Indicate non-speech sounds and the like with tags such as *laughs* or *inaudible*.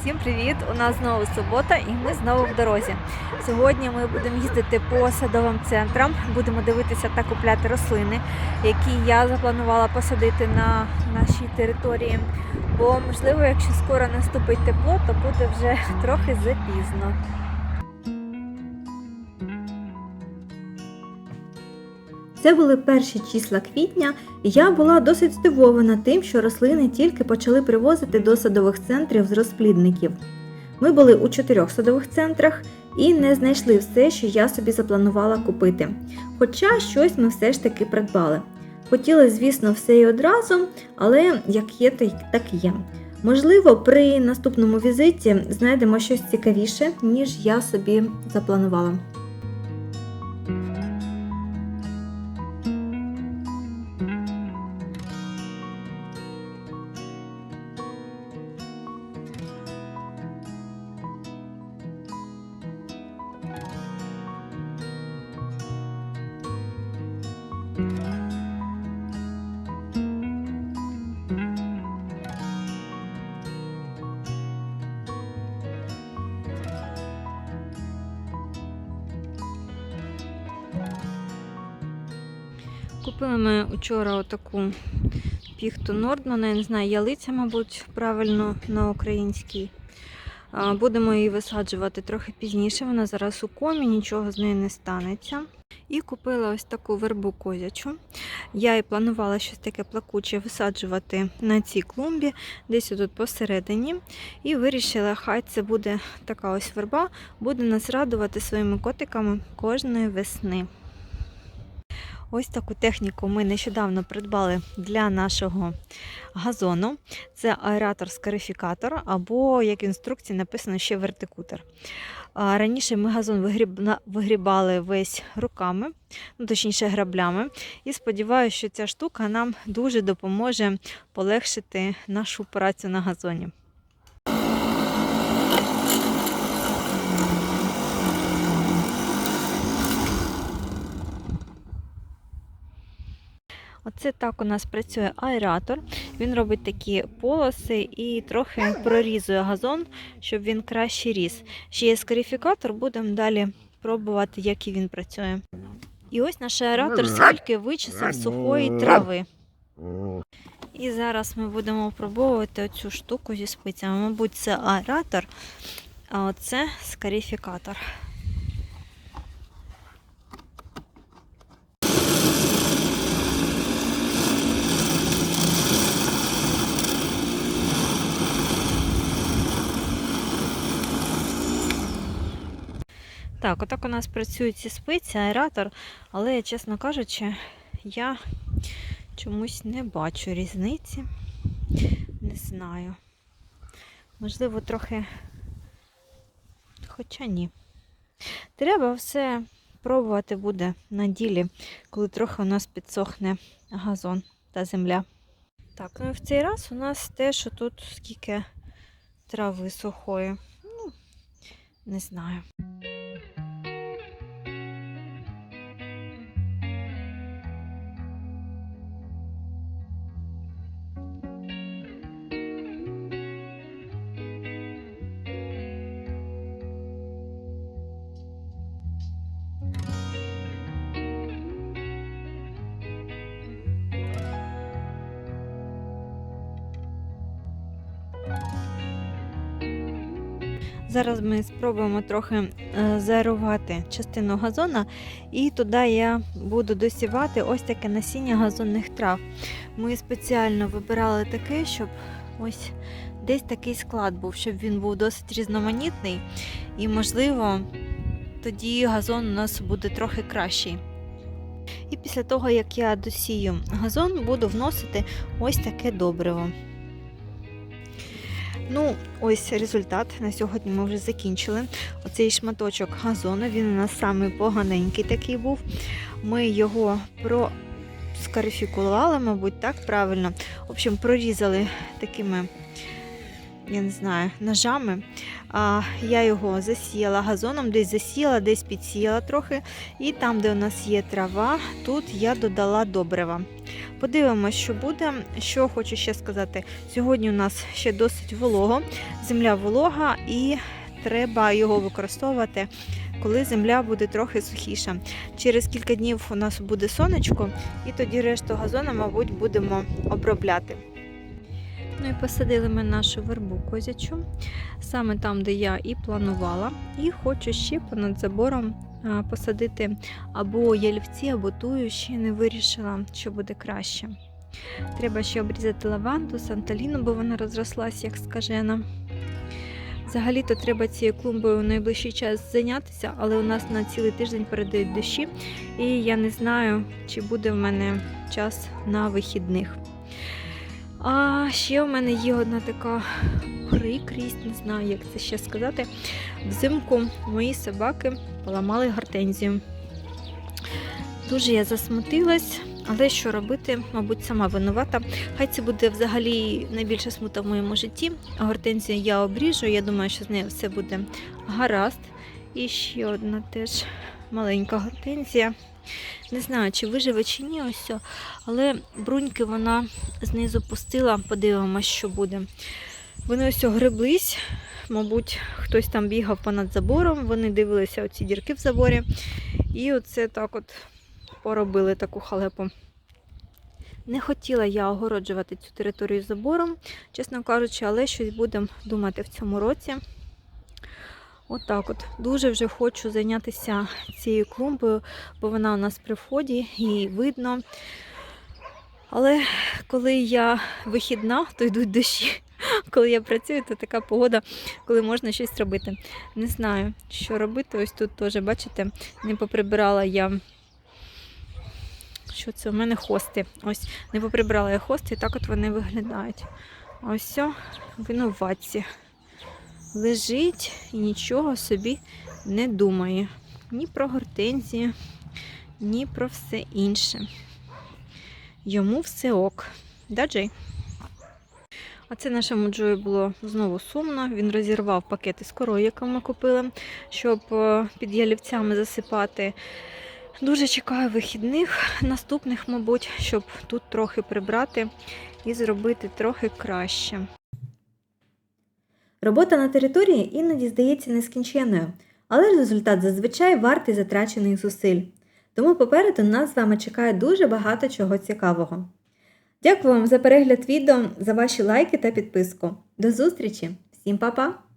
Всім привіт! У нас знову субота і ми знову в дорозі. Сьогодні ми будемо їздити по садовим центрам, будемо дивитися та купляти рослини, які я запланувала посадити на нашій території. Бо, можливо, якщо скоро наступить тепло, то буде вже *laughs* трохи запізно. Це були перші числа квітня, і я була досить здивована тим, що рослини тільки почали привозити до садових центрів з розплідників. Ми були у чотирьох садових центрах і не знайшли все, що я собі запланувала купити. Хоча щось ми все ж таки придбали. Хотіли, звісно, все і одразу, але як є, так є. Можливо, при наступному візиті знайдемо щось цікавіше, ніж я собі запланувала. Купили ми вчора отаку піхту Нордмана, я не знаю, ялиця, мабуть, правильно на українській. Будемо її висаджувати трохи пізніше. Вона зараз у комі, нічого з нею не станеться. І купила ось таку вербу козячу. Я і планувала щось таке плакуче висаджувати на цій клумбі, десь тут посередині. І вирішила, хай це буде така ось верба, буде нас радувати своїми котиками кожної весни. Ось таку техніку ми нещодавно придбали для нашого газону. Це аератор-скарифікатор, або, як в інструкції, написано ще вертикутор. А, Раніше ми газон вигрібали весь руками, ну, точніше граблями. І сподіваюся, що ця штука нам дуже допоможе полегшити нашу працю на газоні. Оце так у нас працює аератор. Він робить такі полоси і трохи прорізує газон, щоб він краще ріс. Ще є скарифікатор, будемо далі пробувати, як і він працює. І ось наш аератор скільки вичесав сухої трави. І зараз ми будемо пробувати оцю штуку зі спицями. Мабуть, це аератор, а оце скарифікатор. Так, отак у нас працюють ці спиці, аератор, але, чесно кажучи, я чомусь не бачу різниці. Не знаю. Можливо, трохи. Хоча ні. Треба все пробувати буде на ділі, коли трохи у нас підсохне газон та земля. Так, ну і в цей раз у нас теж тут скільки трави сухої. Ну, не знаю. Зараз ми спробуємо трохи е, заарувати частину газона, і туди я буду досівати ось таке насіння газонних трав. Ми спеціально вибирали таке, щоб ось десь такий склад був, щоб він був досить різноманітний, і, можливо, тоді газон у нас буде трохи кращий. І після того, як я досію газон, буду вносити ось таке добриво. Ну, ось результат. На сьогодні ми вже закінчили. Оцей шматочок газону, він у нас самий поганенький такий був. Ми його проскарифікували, мабуть, так правильно. В общем, прорізали такими я не знаю, ножами. А, я його засіяла газоном, десь засіяла, десь підсіяла трохи. І там, де у нас є трава, тут я додала добрива. Подивимося, що буде. Що хочу ще сказати. Сьогодні у нас ще досить волого, земля волога і треба його використовувати, коли земля буде трохи сухіша. Через кілька днів у нас буде сонечко, і тоді решту газону, мабуть, будемо обробляти. Ну і посадили ми нашу вербу козячу, саме там, де я і планувала. І хочу ще понад забором посадити або ялівці, або тую, ще не вирішила, що буде краще. Треба ще обрізати лаванду, санталіну, бо вона розрослась, як скажена. Взагалі-то треба цією клумбою в найближчий час зайнятися, але у нас на цілий тиждень передають дощі, і я не знаю, чи буде в мене час на вихідних. А ще у мене є одна така прикрість, не знаю, як це ще сказати. Взимку мої собаки поламали гортензію. Дуже я засмутилась, але що робити, мабуть, сама винувата. Хай це буде взагалі найбільша смута в моєму житті. Гортензію я обріжу, я думаю, що з нею все буде гаразд. І ще одна теж маленька гортензія. Не знаю, чи виживе, чи ні, ось. Але бруньки вона знизу пустила, подивимось, що буде. Вони ось греблись, мабуть, хтось там бігав понад забором, вони дивилися оці дірки в заборі. І оце так от поробили таку халепу. Не хотіла я огороджувати цю територію забором, чесно кажучи, але щось будемо думати в цьому році. Отак от, Дуже вже хочу зайнятися цією клумбою, бо вона у нас при вході, її видно. Але коли я вихідна, то йдуть дощі. *laughs* Коли я працюю, то така погода, коли можна щось робити. Не знаю, що робити. Ось тут теж, бачите, не поприбирала я. Що це у мене хости? Ось не поприбирала я хости, і так от вони виглядають. Ось винуватці. Лежить і нічого собі не думає. Ні про гортензію, ні про все інше. Йому все ок. Да, Джей? А це нашому Джою було знову сумно. Він розірвав пакети з корою, яку ми купили, щоб е, під ялівцями засипати. Дуже чекаю вихідних, наступних, мабуть, щоб тут трохи прибрати і зробити трохи краще. Робота на території іноді здається нескінченною, але результат зазвичай вартий затрачених зусиль. Тому попереду нас з вами чекає дуже багато чого цікавого. Дякую вам за перегляд відео, за ваші лайки та підписку. До зустрічі! Всім па-па!